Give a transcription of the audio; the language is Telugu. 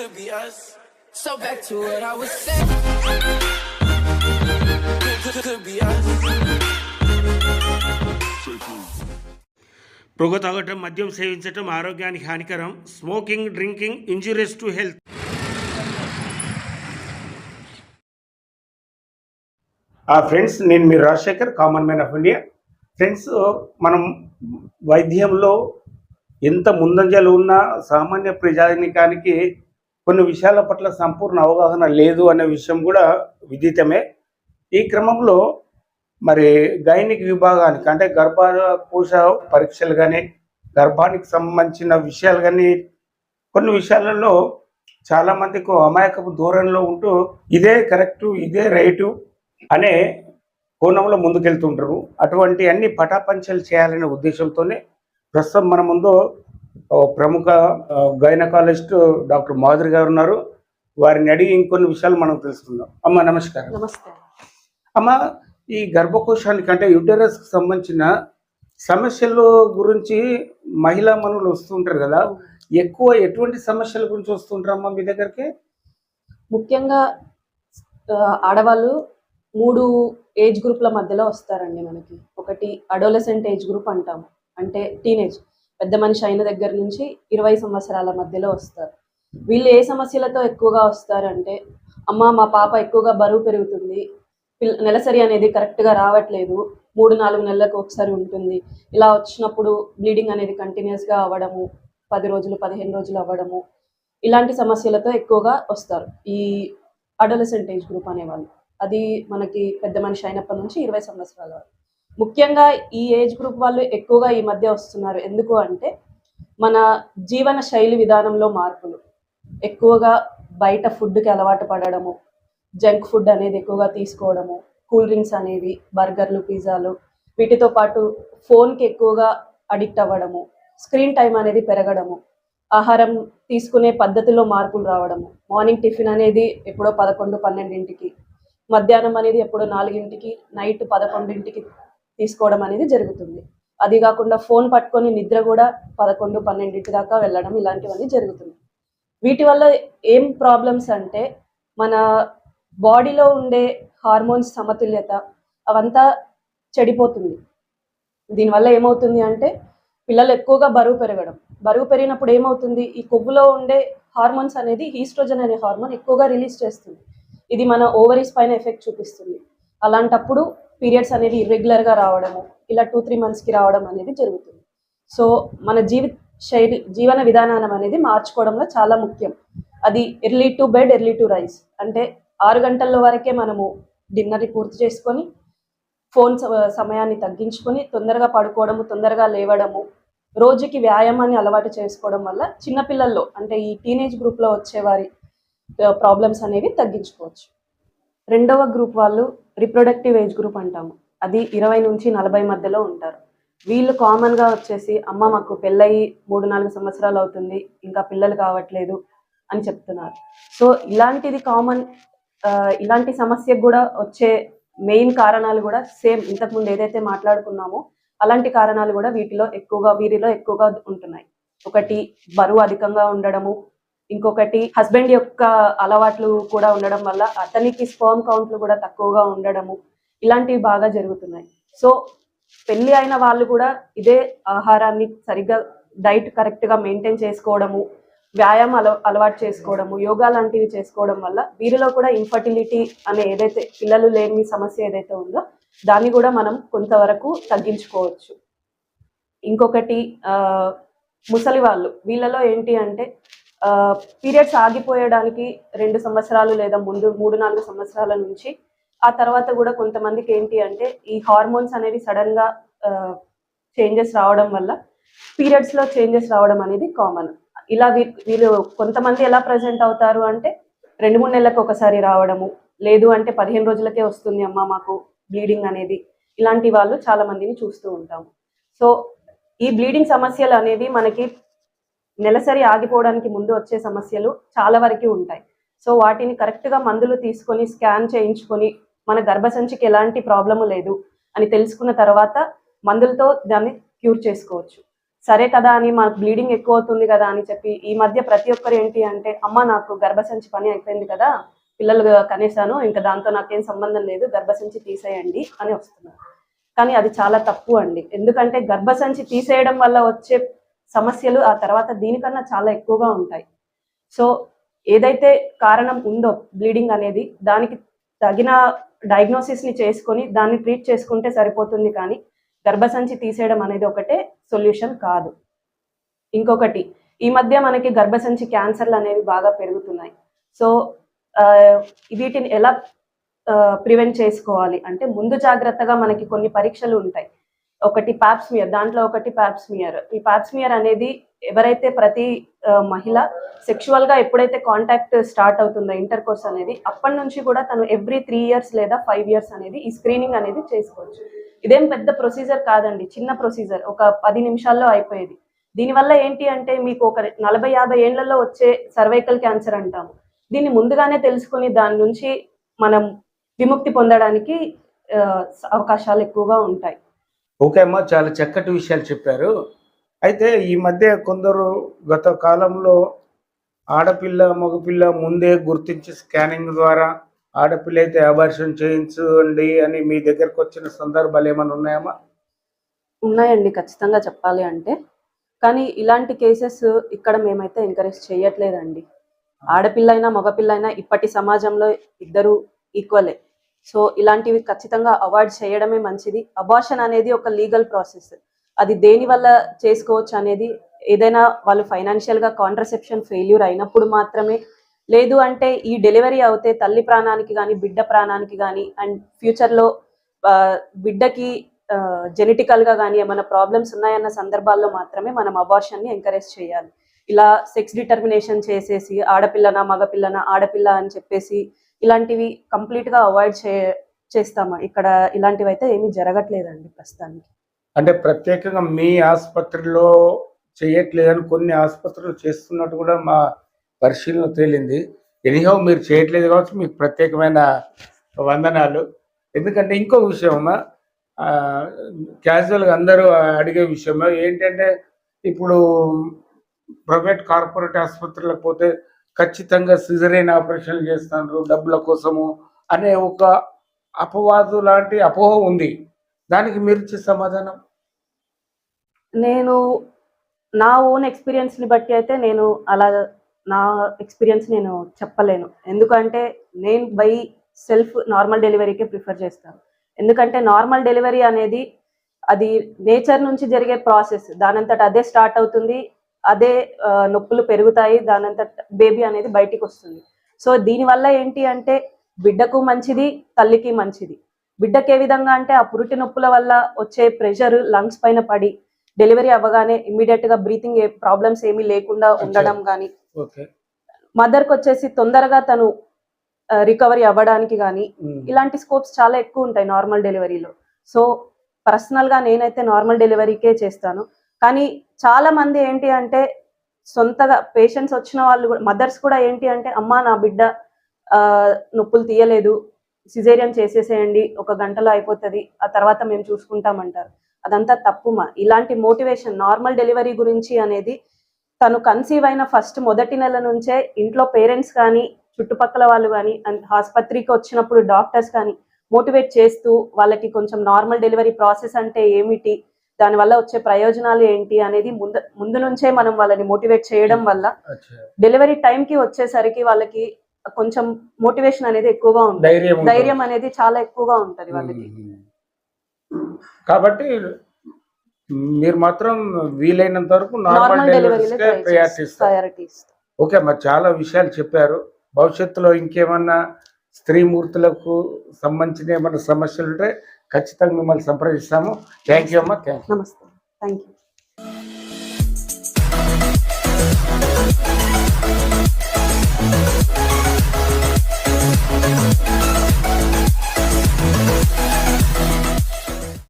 could be us. So back to what I was saying. Could, could, could be us. పొగ తాగటం మద్యం సేవించటం ఆరోగ్యానికి హానికరం smoking drinking injurious to health ఆ ఫ్రెండ్స్ నేను మీ Rajasekhar common man of India friends మనం వైద్యంలో ఎంత ముందంజలు ఉన్నా సామాన్య ప్రజానికానికి కొన్ని విషయాల పట్ల సంపూర్ణ అవగాహన లేదు అనే విషయం కూడా విదితమే. ఈ క్రమంలో మరి గైనిక్ విభాగానికి అంటే గర్భకోశ పరీక్షలు కానీ గర్భానికి సంబంధించిన విషయాలు కానీ కొన్ని విషయాలలో చాలామందికి అమాయకపు దూరంలో ఉంటూ ఇదే కరెక్టు ఇదే రైటు అనే కోణంలో ముందుకెళ్తుంటారు అటువంటి అన్ని పటాపంచలు చేయాలనే ఉద్దేశంతోనే ప్రస్తుతం మన ముందు ప్రముఖ గైనకాలజిస్ట్ డాక్టర్ మాధురి గారు ఉన్నారు వారిని అడిగి ఇంకొన్ని విషయాలు మనం తెలుసుకుందాం. అమ్మ నమస్కారం. నమస్తే. అమ్మ ఈ గర్భకోశానికి అంటే యూటరస్కి సంబంధించిన సమస్యల గురించి మహిళా మనులు వస్తుంటారు కదా ఎక్కువ ఎటువంటి సమస్యల గురించి వస్తుంటారమ్మా మీ దగ్గరికి? ముఖ్యంగా ఆడవాళ్ళు మూడు ఏజ్ గ్రూప్ల మధ్యలో వస్తారండి మనకి. ఒకటి అడోలసెంట్ ఏజ్ గ్రూప్ అంటాము. అంటే టీనేజ్. పెద్ద మనిషి అయిన దగ్గర నుంచి ఇరవై సంవత్సరాల మధ్యలో వస్తారు. వీళ్ళు ఏ సమస్యలతో ఎక్కువగా వస్తారంటే అమ్మ మా పాప ఎక్కువగా బరువు పెరుగుతుంది పిల్ల నెలసరి అనేది కరెక్ట్గా రావట్లేదు మూడు నాలుగు నెలలకు ఒకసారి ఉంటుంది. ఇలా వచ్చినప్పుడు బ్లీడింగ్ అనేది కంటిన్యూస్గా అవ్వడము పది రోజులు పదిహేను రోజులు అవ్వడము ఇలాంటి సమస్యలతో ఎక్కువగా వస్తారు. ఈ అడలసెంట్ ఏజ్ గ్రూప్ అనేవాళ్ళు. అది మనకి పెద్ద మనిషి అయినప్పటి నుంచి ఇరవై సంవత్సరాల వరకు. ముఖ్యంగా ఈ ఏజ్ గ్రూప్ వాళ్ళు ఎక్కువగా ఈ మధ్య వస్తున్నారు. ఎందుకు అంటే మన జీవన శైలి విధానంలో మార్పులు. ఎక్కువగా బయట ఫుడ్కి అలవాటు పడడము జంక్ ఫుడ్ అనేది ఎక్కువగా తీసుకోవడము కూల్ డ్రింక్స్ అనేవి బర్గర్లు పిజ్జాలు వీటితో పాటు ఫోన్కి ఎక్కువగా అడిక్ట్ అవ్వడము స్క్రీన్ టైం అనేది పెరగడము ఆహారం తీసుకునే పద్ధతిలో మార్పులు రావడము మార్నింగ్ టిఫిన్ అనేది ఎప్పుడో పదకొండు పన్నెండింటికి మధ్యాహ్నం అనేది ఎప్పుడో నాలుగింటికి నైట్ పదకొండింటికి తీసుకోవడం అనేది జరుగుతుంది. అది కాకుండా ఫోన్ పట్టుకొని నిద్ర కూడా పదకొండు పన్నెండింటి దాకా వెళ్ళడం ఇలాంటివన్నీ జరుగుతుంది. వీటి వల్ల ఏం ప్రాబ్లమ్స్ అంటే మన బాడీలో ఉండే హార్మోన్స్ సమతుల్యత అవంతా చెడిపోతుంది. దీనివల్ల ఏమవుతుంది అంటే పిల్లలు ఎక్కువగా బరువు పెరగడం. బరువు పెరిగినప్పుడు ఏమవుతుంది? ఈ కొవ్వులో ఉండే హార్మోన్స్ అనేది ఈస్ట్రోజన్ అనే హార్మోన్ ఎక్కువగా రిలీజ్ చేస్తుంది. ఇది మన ఓవరీస్ పైన ఎఫెక్ట్ చూపిస్తుంది. అలాంటప్పుడు పీరియడ్స్ అనేది ఇర్రెగ్యులర్గా రావడము ఇలా టూ త్రీ మంత్స్కి రావడం అనేది జరుగుతుంది. సో మన జీవిత శైలి జీవన విధానం అనేది మార్చుకోవడంలో చాలా ముఖ్యం. అది early to bed early to rise అంటే ఆరు గంటల వరకే మనము డిన్నర్ని పూర్తి చేసుకొని ఫోన్ సమయాన్ని తగ్గించుకొని తొందరగా పడుకోవడము తొందరగా లేవడము రోజుకి వ్యాయామాన్ని అలవాటు చేసుకోవడం వల్ల చిన్నపిల్లల్లో అంటే ఈ టీనేజ్ గ్రూప్లో వచ్చేవారి ప్రాబ్లమ్స్ అనేవి తగ్గించుకోవచ్చు. రెండవ గ్రూప్ వాళ్ళు రిప్రొడక్టివ్ ఏజ్ గ్రూప్ అంటాము. అది ఇరవై నుంచి నలభై మధ్యలో ఉంటారు. వీళ్ళు కామన్గా వచ్చేసి అమ్మ మాకు పెళ్ళయి మూడు నాలుగు సంవత్సరాలు అవుతుంది ఇంకా పిల్లలు కావట్లేదు అని చెప్తున్నారు. సో ఇలాంటిది కామన్ ఇలాంటి సమస్యకు కూడా వచ్చే మెయిన్ కారణాలు కూడా సేమ్ ఇంతకుముందు ఏదైతే మాట్లాడుకున్నామో అలాంటి కారణాలు కూడా వీటిలో ఎక్కువగా వీరిలో ఎక్కువగా ఉంటున్నాయి. ఒకటి బరువు అధికంగా ఉండడము ఇంకొకటి హస్బెండ్ యొక్క అలవాట్లు కూడా ఉండడం వల్ల అతనికి స్పర్మ్ కౌంట్లు కూడా తక్కువగా ఉండడము ఇలాంటివి బాగా జరుగుతున్నాయి. సో పెళ్ళి అయిన వాళ్ళు కూడా ఇదే ఆహారాన్ని సరిగ్గా డైట్ కరెక్ట్గా మెయింటైన్ చేసుకోవడము వ్యాయామం అల అలవాటు చేసుకోవడము యోగా లాంటివి చేసుకోవడం వల్ల వీరిలో కూడా ఇన్ఫర్టిలిటీ అనే ఏదైతే పిల్లలు లేని సమస్య ఏదైతే ఉందో దాన్ని కూడా మనం కొంతవరకు తగ్గించుకోవచ్చు. ఇంకొకటి ముసలి వాళ్ళు వీళ్ళలో ఏంటి అంటే పీరియడ్స్ ఆగిపోయడానికి రెండు సంవత్సరాలు లేదా ముందు మూడు నాలుగు సంవత్సరాల నుంచి ఆ తర్వాత కూడా కొంతమందికి ఏంటి అంటే ఈ హార్మోన్స్ అనేవి సడన్గా చేంజెస్ రావడం వల్ల పీరియడ్స్లో చేంజెస్ రావడం అనేది కామన్. ఇలా వీ- వీళ్ళు కొంతమంది ఎలా ప్రజెంట్ అవుతారు అంటే రెండు మూడు నెలలకు ఒకసారి రావడము లేదు అంటే పదిహేను రోజులకే వస్తుంది అమ్మ మాకు బ్లీడింగ్ అనేది ఇలాంటి వాళ్ళు చాలా మందిని చూస్తూ ఉంటాము. సో ఈ బ్లీడింగ్ సమస్యలు అనేవి మనకి నెలసరి ఆగిపోవడానికి ముందు వచ్చే సమస్యలు చాలా వరకు ఉంటాయి. సో వాటిని కరెక్ట్గా మందులు తీసుకొని స్కాన్ చేయించుకొని మన గర్భసంచికి ఎలాంటి ప్రాబ్లము లేదు అని తెలుసుకున్న తర్వాత మందులతో దాన్ని క్యూర్ చేసుకోవచ్చు. సరే కదా అని మాకు బ్లీడింగ్ ఎక్కువ అవుతుంది కదా అని చెప్పి ఈ మధ్య ప్రతి ఒక్కరు ఏంటి అంటే అమ్మ నాకు గర్భసంచి పని అయిపోయింది కదా పిల్లలు కనేసాను ఇంకా దాంతో నాకేం సంబంధం లేదు గర్భసంచి తీసేయండి అని వస్తున్నారు. కానీ అది చాలా తప్పు అండి. ఎందుకంటే గర్భసంచి తీసేయడం వల్ల వచ్చే సమస్యలు ఆ తర్వాత దీనికన్నా చాలా ఎక్కువగా ఉంటాయి. సో ఏదైతే కారణం ఉందో బ్లీడింగ్ అనేది దానికి తగిన డయాగ్నోసిస్ని చేసుకొని దాన్ని ట్రీట్ చేసుకుంటే సరిపోతుంది కానీ గర్భసంచి తీసేయడం అనేది ఒకటే సొల్యూషన్ కాదు. ఇంకొకటి ఈ మధ్య మనకి గర్భసంచి క్యాన్సర్లు అనేవి బాగా పెరుగుతున్నాయి. సో వీటిని ఎలా ప్రివెంట్ చేసుకోవాలి అంటే ముందు జాగ్రత్తగా మనకి కొన్ని పరీక్షలు ఉంటాయి. ఒకటి పాప్స్మియర్ దాంట్లో ఒకటి పాప్స్మియర్ ఈ పాప్స్మియర్ అనేది ఎవరైతే ప్రతి మహిళ సెక్షువల్గా ఎప్పుడైతే కాంటాక్ట్ స్టార్ట్ అవుతుందో ఇంటర్ కోర్స్ అనేది అప్పటి నుంచి కూడా తను ఎవ్రీ త్రీ ఇయర్స్ లేదా ఫైవ్ ఇయర్స్ అనేది ఈ స్క్రీనింగ్ అనేది చేసుకోవచ్చు. ఇదేం పెద్ద ప్రొసీజర్ కాదండి చిన్న ప్రొసీజర్ ఒక పది నిమిషాల్లో అయిపోయేది. దీనివల్ల ఏంటి అంటే మీకు ఒక నలభై యాభై ఏళ్ళలో వచ్చే సర్వైకల్ క్యాన్సర్ అంటాము. దీన్ని ముందుగానే తెలుసుకొని దాని నుంచి మనం విముక్తి పొందడానికి అవకాశాలు ఎక్కువగా ఉంటాయి. ఓకే అమ్మా చాలా చక్కటి విషయాలు చెప్పారు. అయితే ఈ మధ్య కొందరు గత కాలంలో ఆడపిల్ల మగపిల్ల ముందే గుర్తించి స్కానింగ్ ద్వారా ఆడపిల్ల అయితే అబార్షన్ చేయించండి అని మీ దగ్గరకు వచ్చిన సందర్భాలు ఏమైనా ఉన్నాయమ్మా? ఉన్నాయండి ఖచ్చితంగా చెప్పాలి అంటే. కానీ ఇలాంటి కేసెస్ ఇక్కడ మేమైతే ఎంకరేజ్ చేయట్లేదండి. ఆడపిల్ల అయినా మగపిల్ల అయినా ఇప్పటి సమాజంలో ఇద్దరు ఈక్వలే సో ఇలాంటివి ఖచ్చితంగా అవాయిడ్ చేయడమే మంచిది. అబార్షన్ అనేది ఒక లీగల్ ప్రాసెస్. అది దేని వల్ల చేసుకోవచ్చు అనేది ఏదైనా వాళ్ళు ఫైనాన్షియల్గా కాంట్రసెప్షన్ ఫెయిల్యూర్ అయినప్పుడు మాత్రమే. లేదు అంటే ఈ డెలివరీ అవుతే తల్లి ప్రాణానికి కానీ బిడ్డ ప్రాణానికి కానీ అండ్ ఫ్యూచర్లో బిడ్డకి జెనెటికల్గా కానీ ఏమైనా ప్రాబ్లమ్స్ ఉన్నాయన్న సందర్భాల్లో మాత్రమే మనం అబార్షన్ని ఎంకరేజ్ చేయాలి. ఇలా సెక్స్ డిటర్మినేషన్ చేసేసి ఆడపిల్లనా మగపిల్లనా ఆడపిల్ల అని చెప్పేసి ఇలాంటివి కంప్లీట్గా అవాయిడ్ చే చేస్తామా? ఇక్కడ ఇలాంటివి అయితే ఏమీ జరగట్లేదండి ప్రస్తుతానికి. అంటే ప్రత్యేకంగా మీ ఆసుపత్రిలో చేయట్లేదని కొన్ని ఆసుపత్రులు చేస్తున్నట్టు కూడా మా పరిశీలన తేలింది. ఎనీహౌ మీరు చేయట్లేదు కాబట్టి మీకు ప్రత్యేకమైన వందనాలు. ఎందుకంటే ఇంకో విషయమా క్యాజువల్గా అందరూ అడిగే విషయమా ఏంటంటే ఇప్పుడు ప్రైవేట్ కార్పొరేట్ ఆసుపత్రులకు పోతే ఖచ్చితంగా సిజరైన్ ఆపరేషన్లు చేస్తున్నారు డబ్బుల కోసము అనే ఒక అపవాదు లాంటి అపోహ ఉంది. దానికి మీరు సమాధానం? నేను నా ఓన్ ఎక్స్పీరియన్స్ని బట్టి అయితే నేను అలా నా ఎక్స్పీరియన్స్ నేను చెప్పలేను. ఎందుకంటే నేను బై సెల్ఫ్ నార్మల్ డెలివరీకే ప్రిఫర్ చేస్తాను. ఎందుకంటే నార్మల్ డెలివరీ అనేది అది నేచర్ నుంచి జరిగే ప్రాసెస్. దానంతట అదే స్టార్ట్ అవుతుంది. అదే నొప్పులు పెరుగుతాయి దానంతట బేబీ అనేది బయటికి వస్తుంది. సో దీనివల్ల ఏంటి అంటే బిడ్డకు మంచిది తల్లికి మంచిది. బిడ్డకి ఏ విధంగా అంటే ఆ పురిటి నొప్పుల వల్ల వచ్చే ప్రెషర్ లంగ్స్ పైన పడి డెలివరీ అవ్వగానే ఇమ్మీడియట్గా బ్రీతింగ్ ఏ ప్రాబ్లమ్స్ ఏమీ లేకుండా ఉండడం కానీ మదర్కి వచ్చేసి తొందరగా తను రికవరీ అవ్వడానికి కానీ ఇలాంటి స్కోప్స్ చాలా ఎక్కువ ఉంటాయి నార్మల్ డెలివరీలో. సో పర్సనల్గా నేనైతే నార్మల్ డెలివరీకే చేస్తాను. కానీ చాలా మంది ఏంటి అంటే సొంతగా పేషెంట్స్ వచ్చిన వాళ్ళు కూడా మదర్స్ కూడా ఏంటి అంటే అమ్మ నా బిడ్డ నొప్పులు తీయలేదు సిజేరియన్ చేసేసేయండి ఒక గంటలో అయిపోతుంది ఆ తర్వాత మేము చూసుకుంటామంటారు. అదంతా తప్పుమా? ఇలాంటి మోటివేషన్ నార్మల్ డెలివరీ గురించి అనేది తను కన్సీవ్ అయిన ఫస్ట్ మొదటి నెల నుంచే ఇంట్లో పేరెంట్స్ కానీ చుట్టుపక్కల వాళ్ళు కానీ అండ్ ఆసుపత్రికి వచ్చినప్పుడు డాక్టర్స్ కానీ మోటివేట్ చేస్తూ వాళ్ళకి కొంచెం నార్మల్ డెలివరీ ప్రాసెస్ అంటే ఏమిటి? దానివల్ల వచ్చే ప్రయోజనాలు ఏంటి అనేది ముందు ముందు నుంచే మనం వాళ్ళని మోటివేట్ చేయడం వల్ల. డెలివరీ టైంకి వచ్చేసరికి వాళ్ళకి కొంచెం మోటివేషన్ అనేది ఎక్కువగా ఉంటుంది. ధైర్యం అనేది చాలా ఎక్కువగా ఉంటది వాళ్ళకి. కాబట్టి మీరు మాత్రం వీలైనంత వరకు నార్మల్ ప్రయారిటీస్ ఓకే మరి చాలా విషయాలు చెప్పారు. భవిష్యత్తులో ఇంకేమన్నా స్త్రీమూర్తులకు సంబంధించిన ఏమైనా సమస్యలు ఉంటే ఖచ్చితంగా మిమ్మల్ని సంప్రదిస్తాము. థ్యాంక్ యూ అమ్మా. థ్యాంక్ యూ నమస్తే. Thank you